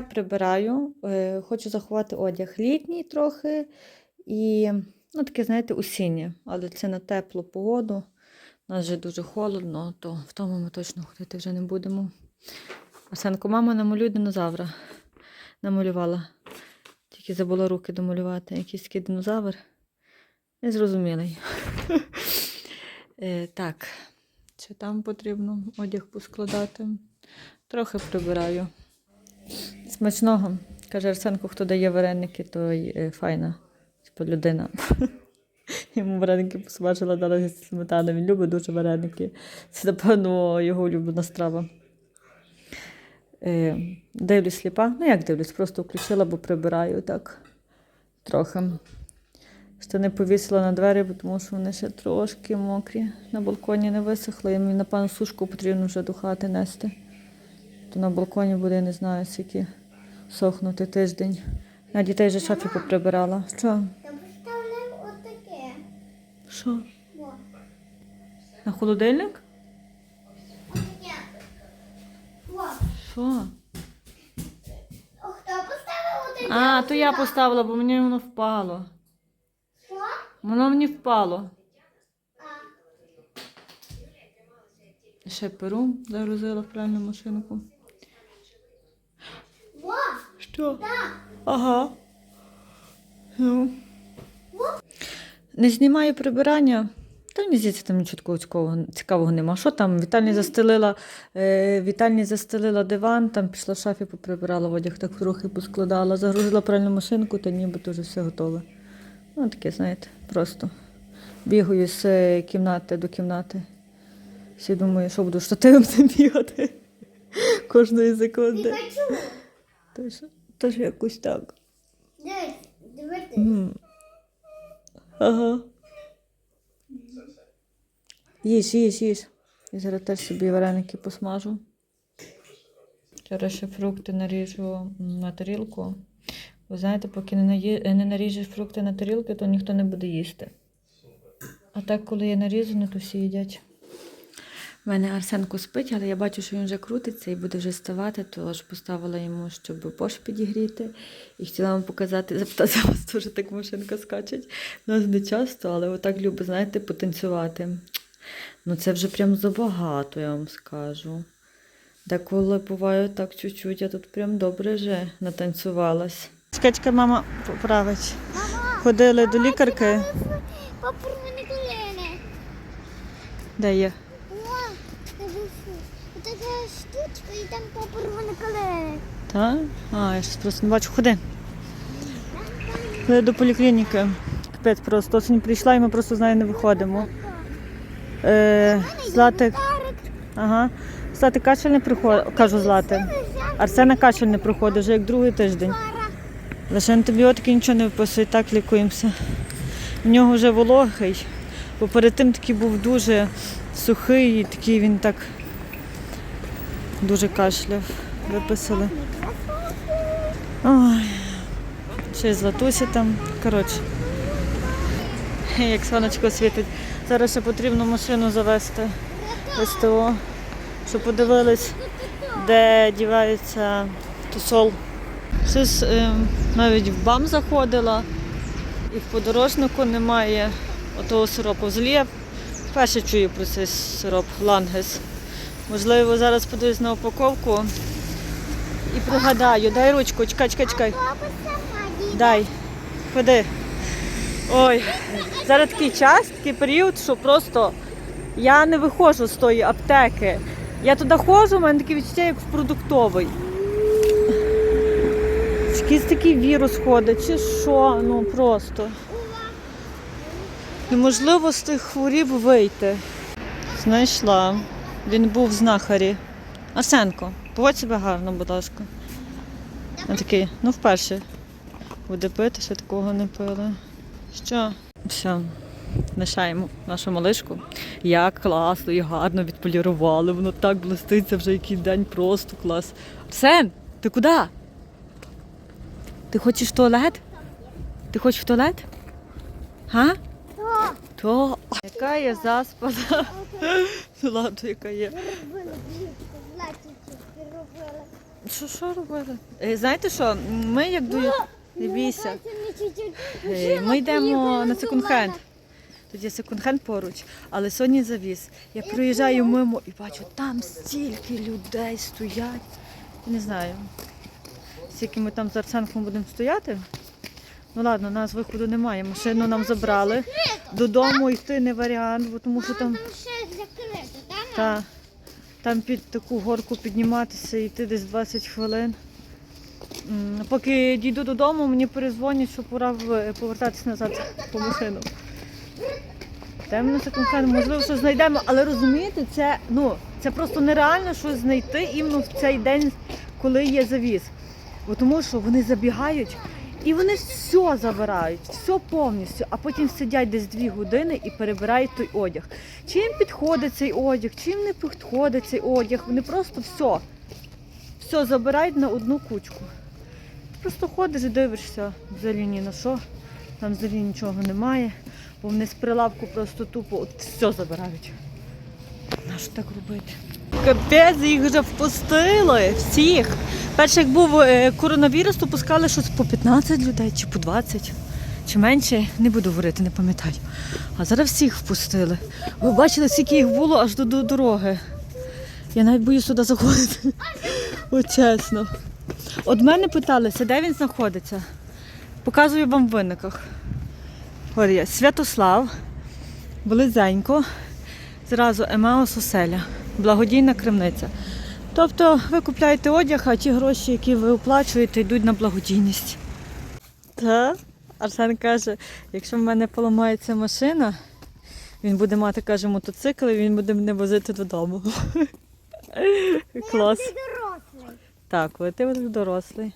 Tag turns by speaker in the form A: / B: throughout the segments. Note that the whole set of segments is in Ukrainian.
A: я прибираю, е, хочу заховати одяг літній трохи і, ну, таке, знаєте, осіннє, але це на теплу погоду. У нас вже дуже холодно, то в тому ми точно ходити вже не будемо. Арсенко, мама намалює динозавра. Намалювала. Тільки забула руки домалювати. Якийсь такий динозавр. Незрозумілий. Е, так, що там потрібно одяг поскладати? Трохи прибираю. Смачного. Каже Арсенко, хто дає вареники, той е, файна. Типу людина. Йому вареники посмажила дала зі сметаною. Він любить дуже вареники. Це, напевно, його улюблена страва. Е, дивлюсь сліпа. Ну, як дивлюсь, просто включила, бо прибираю так трохи. Штани повісила на двері, тому що вони ще трошки мокрі. На балконі не висохли. І мені, напевно, сушку потрібно вже до хати нести. То на балконі буде, не знаю, скільки сохнути тиждень. На дітей вже шафі поприбирала. Що?
B: Я поставляю отаке.
A: Що? На холодильник?
B: отаке.
A: Що?
B: а хто поставив отаке?
A: А, то я поставила, бо мені воно впало.
B: Що?
A: Воно мені впало. Ще перу загрузила в пральну машинку.
B: Так.
A: Ага. Ну. Не знімаю прибирання. Та мені здається, там нічого такого цікавого, цікавого нема. Що там? Вітальні застелила, е, Вітальні застелила диван, там пішла в шафі, поприбирала в одяг, так трохи поскладала, загрузила пральну машинку, та нібито вже все готове. Ну, таке, знаєте, просто бігаю з е, кімнати до кімнати. Всі думаю, що буду штативом бігати кожної секунди.
B: Пікачу.
A: Тож, якось так.
B: Дивись, дивись.
A: М. Ага. Їж, їж, їж. Я зараз теж собі вареники посмажу. Зараз ще фрукти наріжу на тарілку. Ви знаєте, поки не, наї... не наріжеш фрукти на тарілки, то ніхто не буде їсти. А так, коли є нарізано, то всі їдять. У мене Арсенко спить, але я бачу, що він вже крутиться і буде вже ставати, тож поставила йому, щоб бош підігріти. І хотіла вам показати, запитати, у вас теж так машинка скачить. У нас не часто, але отак любить, знаєте, потанцювати. Ну це вже прям забагато, я вам скажу. Деколи буває так чуть-чуть, я тут прям добре вже натанцювалась. Чекай, мама поправить. Ходили до лікарки.
B: Попробуй колени.
A: Де є?
B: О, дивись. Отака штучка і там попорвані колени.
A: Так? А, я щось просто не бачу. Ходи. До поліклініки. Капець просто. Осінь прийшла і ми просто з нею не виходимо. Е, Златик. Ага. Златик кашель не приходить. Кажу Злати. Арсена кашель не проходить вже як другий тиждень. Лише антибіотики нічого не виписує, так лікуємося. В нього вже вологий, бо перед тим такий був дуже сухий, і такий він так дуже кашляв. Виписали. Ой, ще й златуся там. Коротше. Як сонечко світить. Зараз ще потрібно машину завести в СТО, щоб подивились, де дівається тусол. Щось е, навіть в БАМ заходила, і в подорожнику немає отого сиропу. Злі я вперше чую про цей сироп лангес. Можливо, зараз подивлюсь на упаковку і пригадаю. Дай ручку, чекай, чекай, чекай. Дай. Ходи. Ой, зараз такий час, такий період, що просто я не виходжу з тої аптеки. Я туди ходжу, у мене таке відчуття, як в продуктовий. Якийсь такий вірус ходить, чи що, ну просто. Неможливо з тих хворіб вийти. Знайшла. Він був в знахарі. Арсенко, поводь себе гарно, будь ласка. Він такий, ну вперше буде пити, ще такого не пили. Що? Все, лишаємо нашу малишку. Як класно і гарно відполірували. Воно так блиститься вже який день, просто клас. Арсен, ти куди? Ти хочеш в туалет? Ти хочеш в туалет? Га? То. Яка я заспана. Ну ладно, яка є.
B: робила, дивіться, златіці робила.
A: Що, що робили? Е, Знаєте що, ми як до... Не бійся. Е, Ми йдемо на секонд-хенд. Тут є секонд-хенд поруч, але сьогодні завіз. Я проїжджаю мимо і бачу, там стільки людей стоять. Не знаю, скільки ми там з Арсенком будемо стояти. Ну ладно, у нас виходу немає. Машину нам забрали. Додому йти не варіант, бо тому що там,
B: Там ще закрито, так?
A: та, там під таку горку підніматися і йти десь 20 хвилин. Поки дійду додому, мені перезвонять, що пора в- повертатися назад по машину. Темно секонд-хенд, можливо, що знайдемо, але розумієте, це, ну, це просто нереально щось знайти іменно в цей день, коли є завіз. Бо тому що вони забігають і вони все забирають, все повністю, а потім сидять десь дві години і перебирають той одяг. Чи їм підходить цей одяг, чи їм не підходить цей одяг. Вони просто все, все забирають на одну кучку. Просто ходиш і дивишся взагалі ні на що. Там взагалі нічого немає, бо вони з прилавку просто тупо от все забирають. Нащо так робити? Капець, їх вже впустили всіх. Перше, як був е, коронавірус, то пускали щось по 15 людей чи по 20, чи менше, не буду говорити, не пам'ятаю. А зараз всіх впустили. Ви бачили, скільки їх було аж до, до дороги. Я навіть боюсь сюди заходити. От чесно. От мене питалися, де він знаходиться. Показую вам в є Святослав, Близенько, зразу Емеос Оселя, благодійна крамниця. Тобто ви купляєте одяг, а ті гроші, які ви оплачуєте, йдуть на благодійність. Та? Арсен каже, якщо в мене поламається машина, він буде мати, каже, мотоцикл, і він буде мене возити додому. Клас.
B: Ти дорослий.
A: Так, коли ти вже дорослий.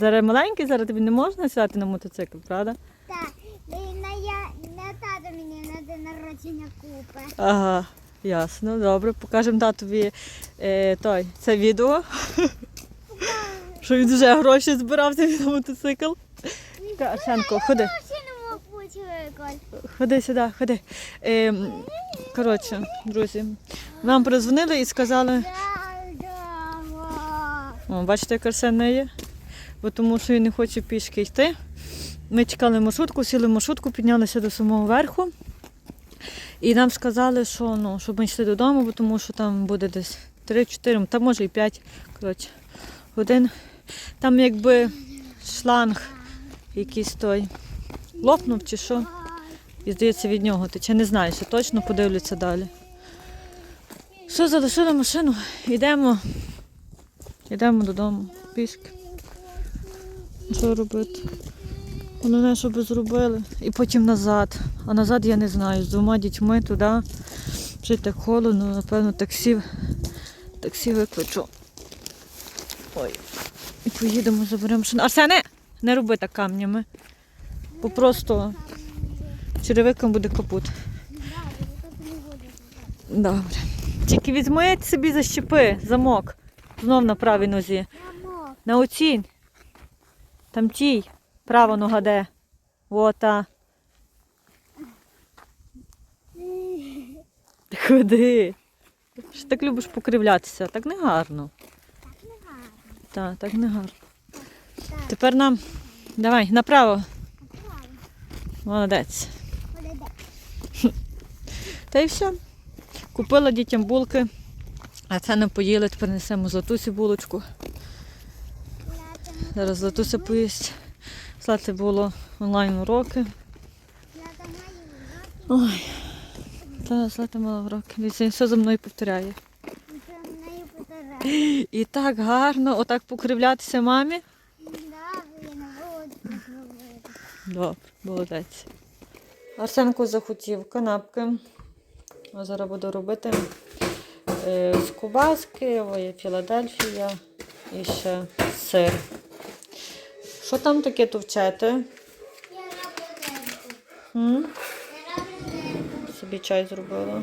A: Зараз маленький, зараз тобі не можна сідати на мотоцикл, правда?
B: Так, і на я на тато мені на день народження купи.
A: Ага, ясно, добре. Покажемо татові е, той, це відео. Що він вже гроші збирав на мотоцикл. Арсенко, ходи, ходи сюди, ходи. Е, коротше, друзі, нам перезвонили і сказали, О, бачите, як Арсен не є? Бо тому що він не хоче пішки йти. Ми чекали маршрутку, сіли маршрутку, піднялися до самого верху. І нам сказали, що ну, щоб ми йшли додому, бо тому що там буде десь 3-4, та може і 5 коротше, годин. Там якби шланг якийсь той лопнув чи що. І здається, від нього тече. Не знаю, що точно подивляться далі. Що, залишили машину, йдемо. Йдемо додому. Пішки. Що робити? Головне, щоб зробили. І потім назад. А назад я не знаю. З двома дітьми туди. Вже так холодно, напевно, таксі, таксі викличу. Ой. І поїдемо, заберемо машину. Арсене! Не роби так камнями. Бо просто черевиком буде капут. Добре. Тільки візьми собі защепи, замок. Знов на правій нозі. На оцінь. Там тій. Права нога де. Ота. Ходи. Ж так любиш покривлятися. Так не гарно.
B: так не гарно.
A: Так, так не гарно. Тепер нам. Давай, направо. Молодець.
B: Молодець.
A: Та й все. Купила дітям булки, а це не поїли, тепер несемо Златусі булочку. Зараз Златуся поїсть. Злати було онлайн уроки.
B: лята маю,
A: Ой. Та Злата мала уроки. Він все за мною повторяє. І так гарно, отак покривлятися мамі.
B: Я.
A: Добре, молодець. Арсенко захотів канапки. А зараз буду робити е, з кубаски, Філадельфія і ще сир. Що там таке товчете?
B: Я роблю.
A: Собі чай зробила.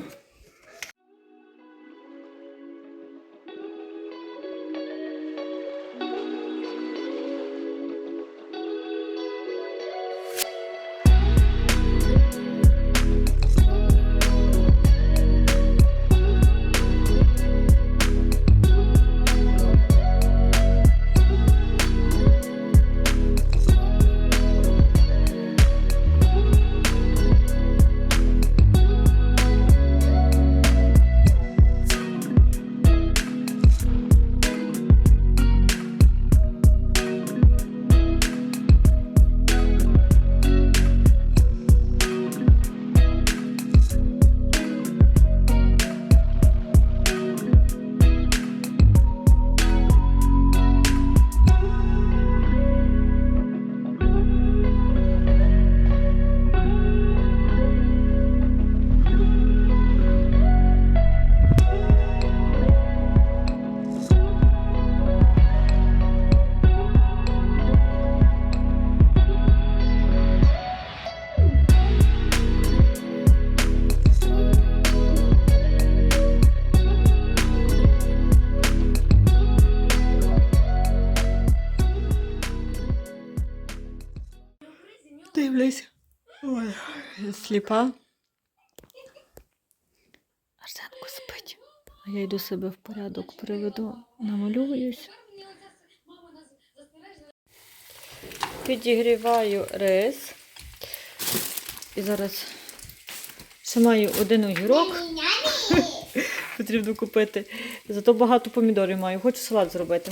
A: Сліпа. Арсенко спить. А я йду себе в порядок приведу, намалююсь. Підігріваю рис. І зараз ще маю один огірок. Потрібно купити. Зато багато помідорів маю. Хочу салат зробити.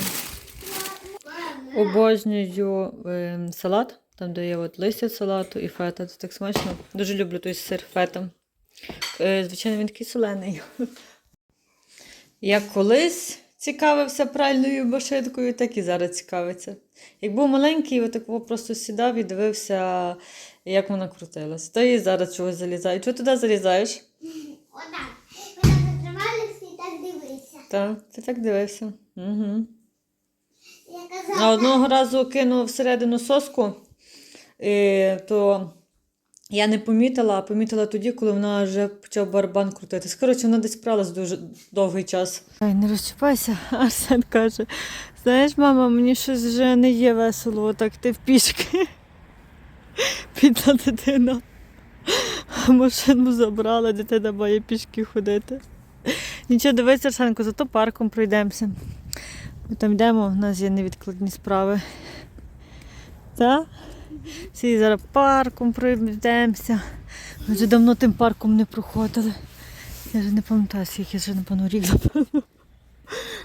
A: Обожнюю е, салат, там, де є от листя салату і фета. Це так смачно. Дуже люблю той сир фета. Е, звичайно, він такий солений. Як колись цікавився пральною машинкою, так і зараз цікавиться. Як був маленький, отак просто сідав і дивився, як вона крутилась. То і зараз чогось залізаю. Чого туди залізаєш?
B: Отак. Ми так і так дивися.
A: Так, ти так дивився. Угу.
B: Я
A: А одного разу кинув всередину соску, то я не помітила, а помітила тоді, коли вона вже почав барабан крутитись. Коротше, вона десь пралась дуже довгий час. Ай, не розчіпайся, Арсен каже. Знаєш, мама, мені щось вже не є весело, так ти в пішки. Підна дитина. Машину забрала, дитина має пішки ходити. Нічого, дивись, Арсенко, зато парком пройдемося. Ми там йдемо, в нас є невідкладні справи. Так? Всі зараз парком пройдемося. Ми вже давно тим парком не проходили. Я вже не пам'ятаю, скільки вже, напевно, рік напевно.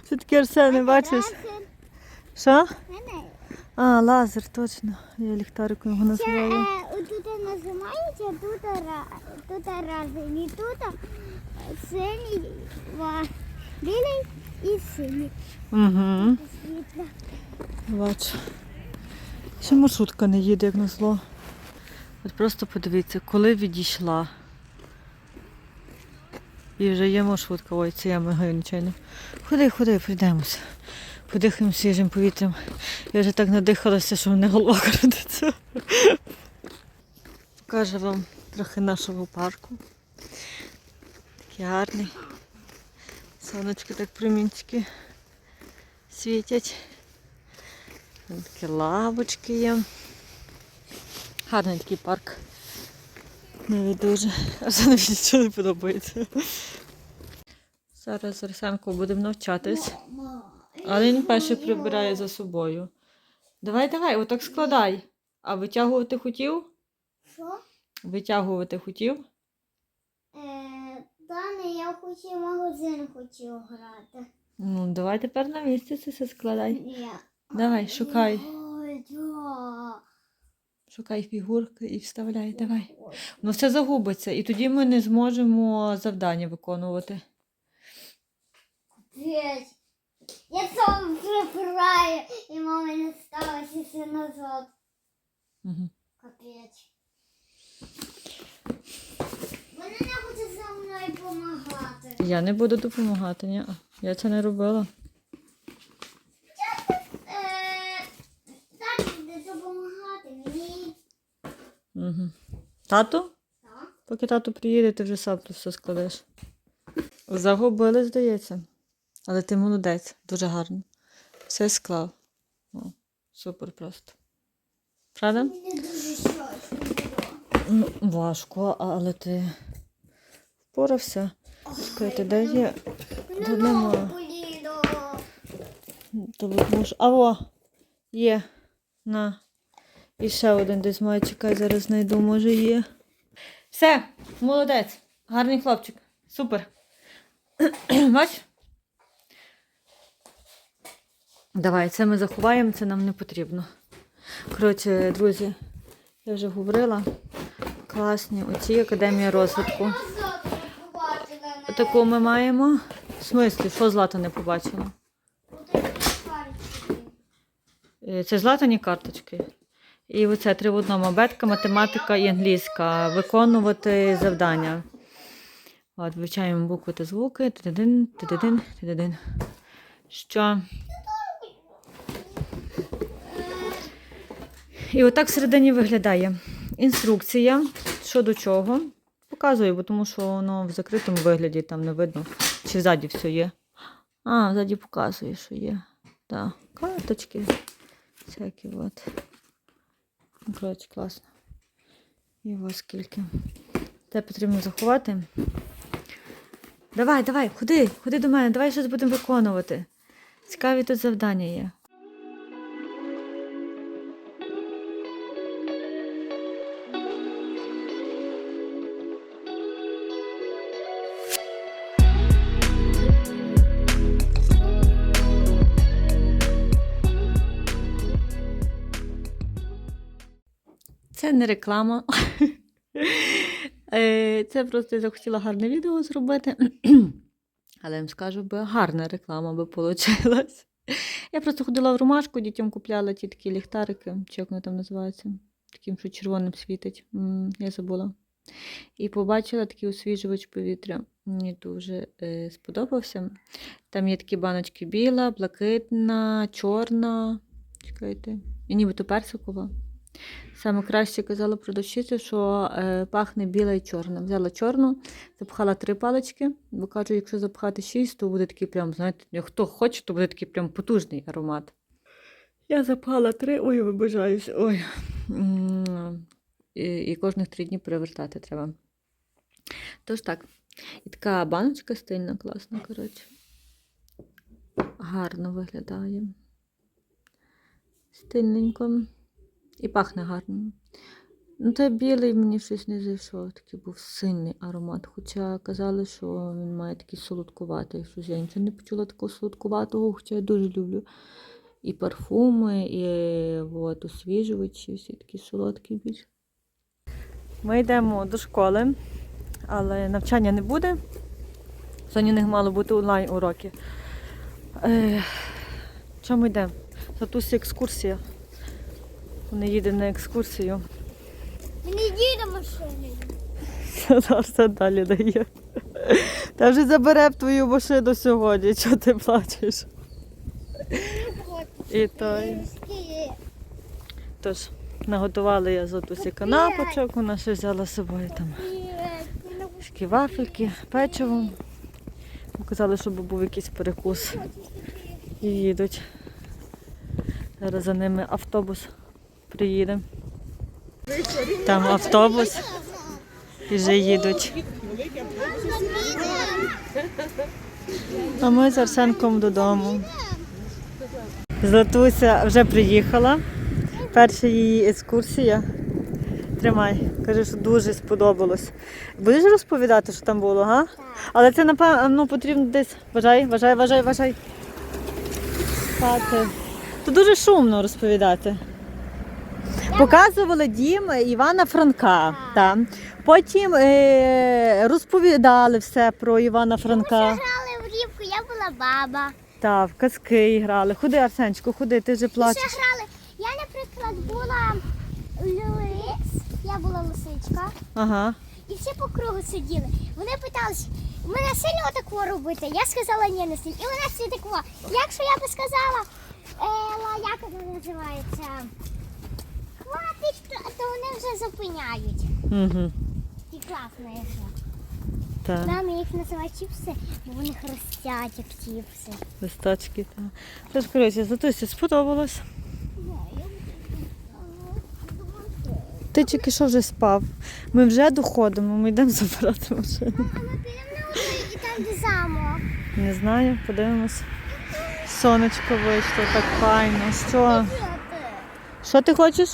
A: Це таке Арсене, бачиш? Що? А, лазер, точно. Я ліхтариком його
B: Це
A: називаю.
B: е, тут нажимається, тут, тут разом. І тут е, синій, білий і синій.
A: Угу. Бачу. Ще маршрутка не їде, як назло. От просто подивіться, коли відійшла. І вже є маршрутка, ой, це я мигаю нечайно. Ходи, ходи, прийдемося. Подихаємо свіжим повітрям. Я вже так надихалася, що в мене голова крутиться. Покажу вам трохи нашого парку. Такий гарний. Сонечки так промінчики світять. Такі лавочки є. Гарний такий парк. Навіть дуже. Аж навіть нічого не подобається. Зараз з Арсенко будемо навчатись. Але він перший прибирає за собою. Давай, давай, отак складай. А витягувати хотів?
B: Що?
A: Витягувати хотів?
B: Е, та не, я хотів магазин хотів грати.
A: Ну, давай тепер на місці це все складай.
B: Ні.
A: Давай, шукай. Шукай фігурки і вставляй, давай. Ну все загубиться, і тоді ми не зможемо завдання виконувати.
B: Капець. Я сам прибираю, і мама не сталося все назад.
A: Угу.
B: Капець. Вона не хоче зі мною допомагати.
A: Я не буду допомагати, ні. Я це не робила.
B: Е, так, буде допомагати мені.
A: Угу. Тату?
B: Так.
A: Поки тато приїде, ти вже сам тут все складеш. Загубили, здається. Але ти молодець, дуже гарно. Все склав. О, супер просто. Правда?
B: Мені дуже було.
A: Ну, важко, але ти впорався. Чекайте, де є?
B: Мене
A: Тут нема.
B: боліло.
A: То. Аво, є. На. І ще один десь має, чекай, зараз знайду, може є. Все, молодець. Гарний хлопчик. Супер. Бач? Давай, це ми заховаємо, це нам не потрібно. Коротше, друзі, я вже говорила. Класні оці академія розвитку.
B: Я завтра побачила на
A: Таку ми маємо. В смислі, що злата не побачила? Е, Це златані карточки. І оце три в одному. Абетка, математика і англійська. Виконувати завдання. От, вивчаємо букви та звуки. Ти-дин, ти-дин, ти-дин. Що? І отак всередині виглядає. Інструкція, що до чого. Показую, бо тому що воно в закритому вигляді там не видно. Чи ззаді все є. А, ззаді показує, що є. Так, карточки. Всякі от. Коротше, класно. І ось скільки. Те потрібно заховати. Давай, давай, ходи, ходи до мене, давай щось будемо виконувати. Цікаві тут завдання є. Не реклама. Е, Це просто я захотіла гарне відео зробити. Але я вам скажу, би гарна реклама би вийшла. Я просто ходила в ромашку, дітям купляла ті такі ліхтарики, чи як вони там називаються, таким, що червоним світить. Я забула. І побачила такий освіжувач повітря. Мені дуже е, сподобався. Там є такі баночки біла, блакитна, чорна. Чекайте. І нібито персикова. Саме краще казала продавщиця, що е, пахне біла і чорна. Взяла чорну, запхала три палички, бо кажу, якщо запхати шість, то буде такий прям, знаєте, хто хоче, то буде такий прям потужний аромат. Я запхала три, ой, вибажаюсь, ой. І, і кожних три дні перевертати треба. Тож так, і така баночка стильна, класна, коротше. Гарно виглядає. Стильненько. І пахне гарно. Ну, той білий мені щось не зайшов, такий був сильний аромат. Хоча казали, що він має такий солодкуватий. Щось я нічого не почула такого солодкуватого, хоча я дуже люблю і парфуми, і от, освіжувачі, всі такі солодкі більш. Ми йдемо до школи, але навчання не буде. Сьогодні не мало бути онлайн уроки. Е, чому йдемо? Татусі екскурсія. Вони їде на екскурсію.
B: Ми не їдемо машиною.
A: Все далі дає. Та вже забере б твою машину сьогодні, чого ти плачеш? І той. Тож, наготували я з отусі канапочок, вона ще взяла з собою там такі вафельки, печиво. Казали, щоб був якийсь перекус. І їдуть. Зараз за ними автобус приїде. Там автобус. І вже їдуть. А ми з Арсенком додому. Златуся вже приїхала. Перша її екскурсія. Тримай, каже, що дуже сподобалось. Будеш розповідати, що там було, га? Але це, напевно, ну, потрібно десь. Вважай, вважай, вважай, вважай. Спати. Тут дуже шумно розповідати. Показували дім Івана Франка. Та. Потім е, розповідали все про Івана Франка.
B: Грали в рівку, я була баба.
A: Та, в казки грали. Ходи, Арсенчику, ходи, ти вже
B: І ще
A: плачеш.
B: грали. Я, наприклад, була лис, я була лисичка.
A: Ага.
B: І всі по кругу сиділи. Вони питались, мене сильно отако робити? Я сказала, ні, не сильно. І вона всі тако. Якщо я би сказала, Ела, як вона називається? Хватить, то, вони вже зупиняють.
A: Угу.
B: І класна гра.
A: Так,
B: Нам їх називають чіпси, бо вони хрустять, як чіпси.
A: листочки. Та. Тож, коротше, Златусі сподобалось. Ти тільки що вже спав. Ми вже доходимо, ми йдемо забирати машину.
B: А ми підемо на і там де замок.
A: Не знаю, подивимось. Сонечко вийшло, так файно. Що? Що ти хочеш?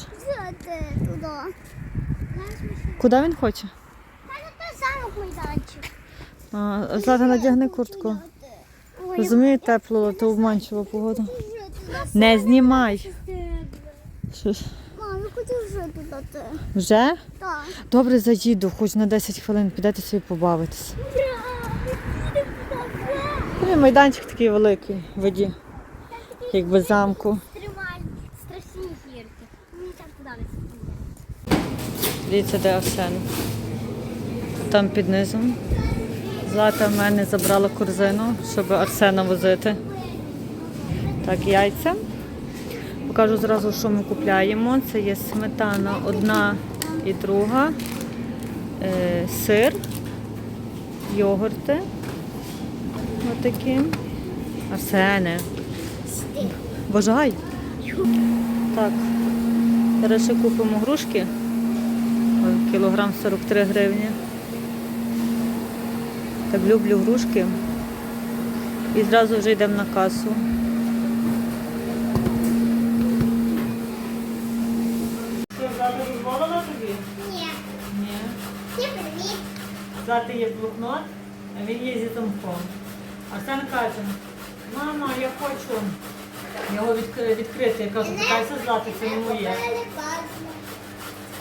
A: Куди він хоче?
B: Замок
A: надягни куртку. Розумію, тепло, то обманчива погода. Не знімай.
B: Вже.
A: Добре, заїду, хоч на 10 хвилин підете собі побавитися. Ну, майданчик такий великий в воді, якби замку.
B: Тримай страшні гірки. Мені так туди не
A: Дивіться, де Арсен. Там під низом. Злата в мене забрала корзину, щоб Арсена возити. Так, яйця. Покажу зразу, що ми купляємо. Це є сметана одна і друга, е, сир, йогурти. Отакі. Арсене. Бажай. Так. Зараз ще купимо грушки. Кілограм 43 гривні. Так люблю грушки. І зразу вже йдемо на касу.
B: Всім
A: є блокнот, а він є зі замком. Арсен каже, мама, я хочу його відкрити. Я кажу, питайся злати, це не моє.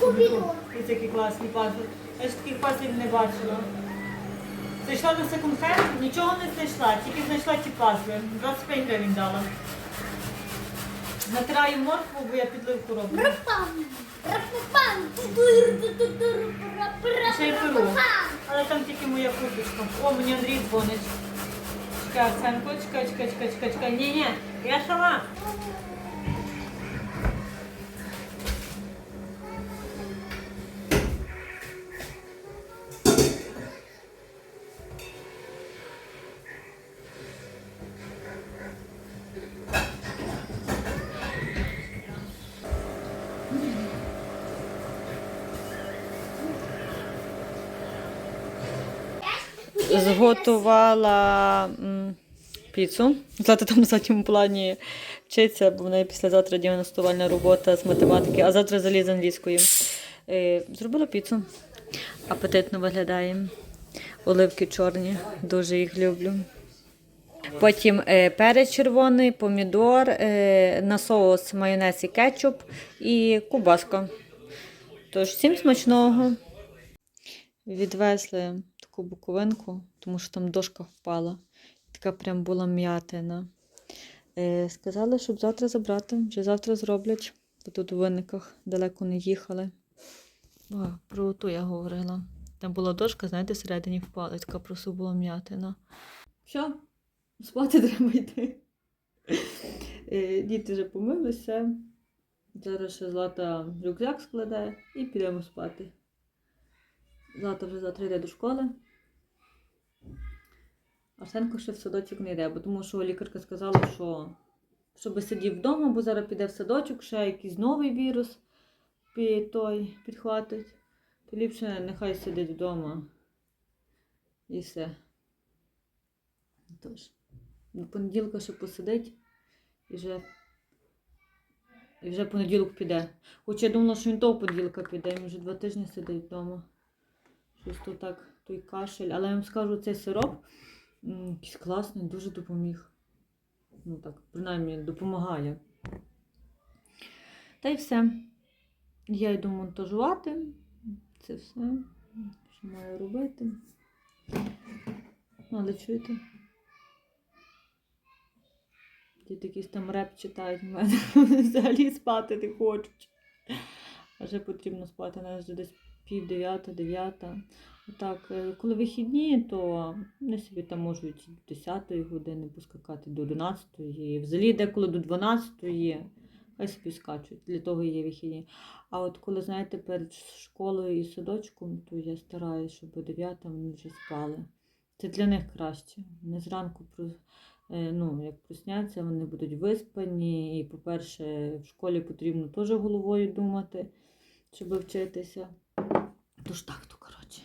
A: Ось який класний пазл. Я ж таких пазлів не бачила. Зайшла на секонд-хенд, нічого не знайшла, тільки знайшла ті пазли. 25 гривень дала. Натираю моркву, бо я підливку роблю. Ще й перу. Але там тільки моя курточка. О, мені Андрій дзвонить. Чекай, Арсенко, чекай, чекай, чекай, чекай, чекай. Ні, ні, я сама. Зготувала піцу. Злата там на задньому плані вчиться, бо в неї післязавтра діагностувальна робота з математики, а завтра взагалі з англійської. Е, Зробила піцу. Апетитно виглядає. Оливки чорні, дуже їх люблю. Потім е, перець червоний, помідор, е, на соус майонез і кетчуп і кубаска. Тож, всім смачного. Відвезли таку буковинку, тому що там дошка впала. Така прям була м'ятина. Е, сказали, щоб завтра забрати, вже завтра зроблять. Бо тут у винниках далеко не їхали. О, про ту я говорила. Там була дошка, знаєте, всередині впала, така просто була м'ятина. Що? Спати треба йти. Е, Діти вже помилися. Зараз ще Злата рюкзак складає і підемо спати. Злата вже завтра йде до школи. Арсенко ще в садочок не йде, бо тому що лікарка сказала, що щоб сидів вдома, бо зараз піде в садочок, ще якийсь новий вірус під той підхватить. То ліпше нехай сидить вдома. І все. Тож, до понеділка ще посидить і вже, і вже понеділок піде. Хоч я думала, що він того понеділка піде, він вже два тижні сидить вдома. Щось то так, той кашель. Але я вам скажу, цей сироп якийсь класний, дуже допоміг. Ну так, принаймні допомагає. Та й все. Я йду монтажувати. Це все, що маю робити. Ну, але чуєте? Діти якийсь там реп читають в мене. Взагалі спати не хочуть. А вже потрібно спати, навіть десь пів дев'ята, дев'ята. Так, е, коли вихідні, то вони собі там можуть до 10 години поскакати до 11, і взагалі деколи до 12-ї, хай собі скачуть, для того є вихідні. А от коли, знаєте, перед школою і садочком, то я стараюся, щоб до 9 вони вже спали. Це для них краще. Вони зранку е, ну, як просняться, вони будуть виспані. І, по-перше, в школі потрібно теж головою думати, щоб вчитися. Тож так, то коротше.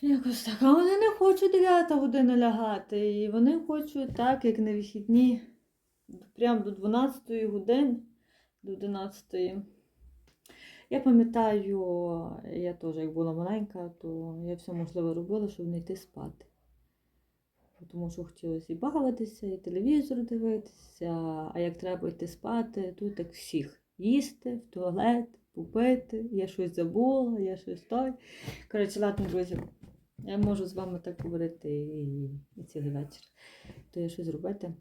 A: Якось так. А вони не хочуть 9 година лягати. І вони хочуть так, як на вихідні. Прямо до 12 години, до 11. Я пам'ятаю, я теж, як була маленька, то я все можливе робила, щоб не йти спати. Тому що хотілося і бавитися, і телевізор дивитися, а як треба йти спати, тут як всіх. Їсти, в туалет, попити, я щось забула, я щось той. Коротше, ладно, друзі, я можу з вами так говорити і, і цілий вечір. То я щось зробити.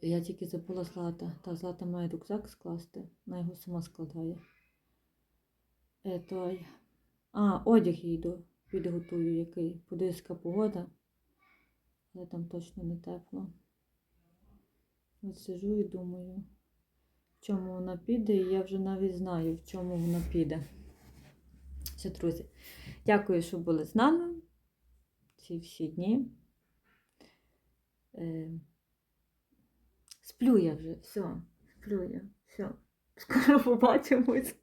A: Я тільки забула Злата. Та Злата має рюкзак скласти, вона його сама складає. Е, той. А, одяг їй до- підготую, який. Подивись, погода. Але там точно не тепло. От сижу і думаю, в чому вона піде, і я вже навіть знаю, в чому вона піде. Все, друзі. Дякую, що були з нами ці всі дні. Е, Сплю я вже, все, сплю я, все. Скоро побачимось.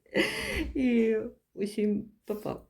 A: І усім па-па.